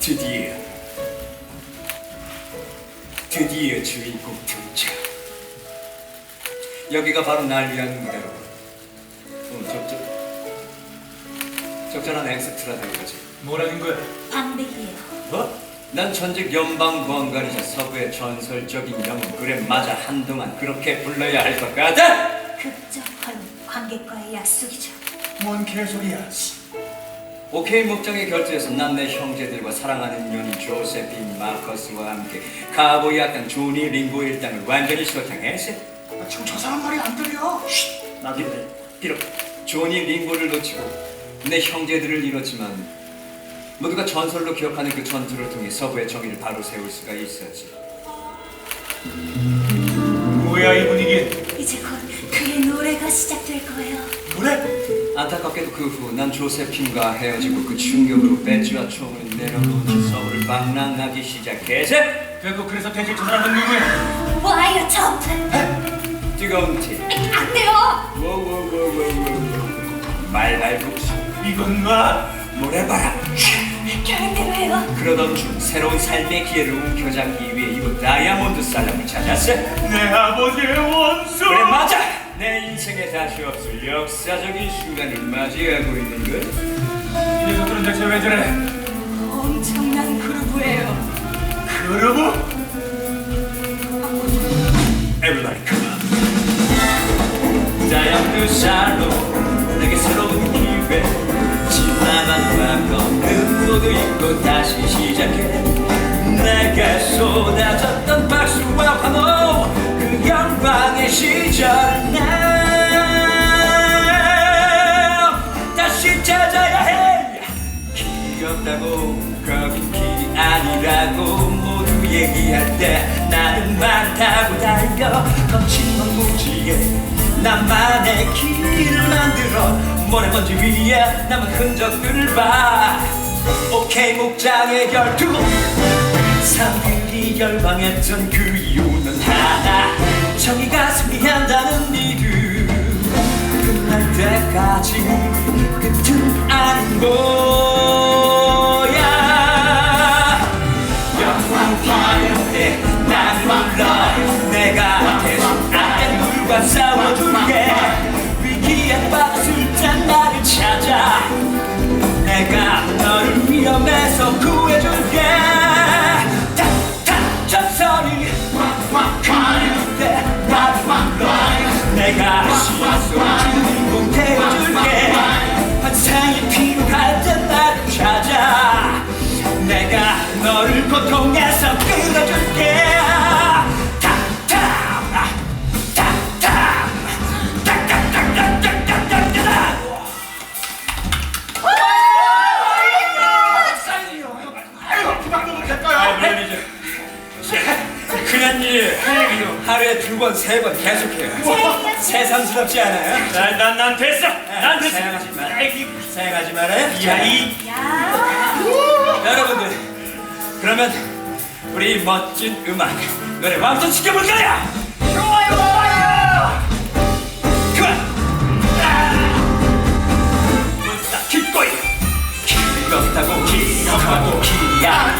드디어 드디어 주인공 등장 여기가 바로 날 위한 무대로 어, 적절 적절한 엑스트라다 이거지 뭐라는 거야? 방백이에요. 뭐? 난 전직 연방 보안관이자 서부의 전설적인 영웅 그래 맞아 한동안 그렇게 불러야 할 것 같아 극적화는 관객과의 약속이죠. 뭔 개소리야? 오케이 목장의 결투에서 난 내 형제들과 사랑하는 연인 조세핀 마커스와 함께 카보이 악당 조니 링고 일당을 완전히 소탕했어 아, 지금 저 사람 말이 안 들려. 나도 그래 비록 조니 링고를 놓치고 내 형제들을 잃었지만 모두가 전설로 기억하는 그 전투를 통해 서부의 정의를 바로 세울 수가 있었지 뭐야 이 분위기? 이제 곧 그의 노래가 시작될 거예요. 노래? 안타깝게도 그 후 난 조세핀과 헤어지고 그 충격으로 배지와 총을 내려놓은 서부를 방랑하기 시작해서 결국 그래서 대체 저 사람은 누구야? 와이어 점프! 뜨거운 티 안 돼요! 워워워워워워 말발국수 이건 마. 모래바람 계획대로 해요. 그러던 중 새로운 삶의 기회를 움켜잡기 위해 이곳 다이아몬드 살람을 찾았어 내 아버지의 원수. 그래 맞아 내 인생에 다시 없을 역사적인 순간을 맞이하고 있는 걸 이 녀석들은 대체 왜 저래? 엄청난 그루브예요. 그러고? Everybody come on 다이아몬드 살로 내게 새로운 기회 지나간 과거는 모두 잊고 다시 시작해 내게 쏟아졌던 박수와 환호 그 영광의 시절 날 다시 찾아야 해. 없다고 거긴 길이 아니라고 모두 얘기할 때 나는 말 타고 달려 거침없는 무지에 나만의 길을 만들어. 모래먼지 위에 남은 흔적들을 봐. 오케이 목장의 결투. 사 열광했던 그 이유는 하나 정의가 승리한다는 믿음 끝날 때까지 물론이죠. 그냥 일 하루에 두 번, 세 번 계속해요. 새삼스럽지 않아요? 난, 난, 난 됐어. 난 됐어. 사양하지 마. 사양하지 말아요. 야, 이. 야! 여러분들, 그러면 우리 멋진 음악 노래 거야. 좋아요,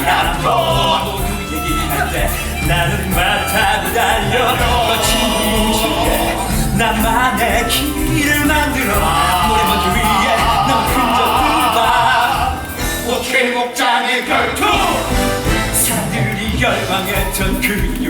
길이 아니라 모두 얘기할 때 나는 맡아고 달려 거친 무식에 나만의 길을 만들어. 모래먼지 위에 넌 흔적들 봐 오케이 목장의 결투 사람들이 열광했던 그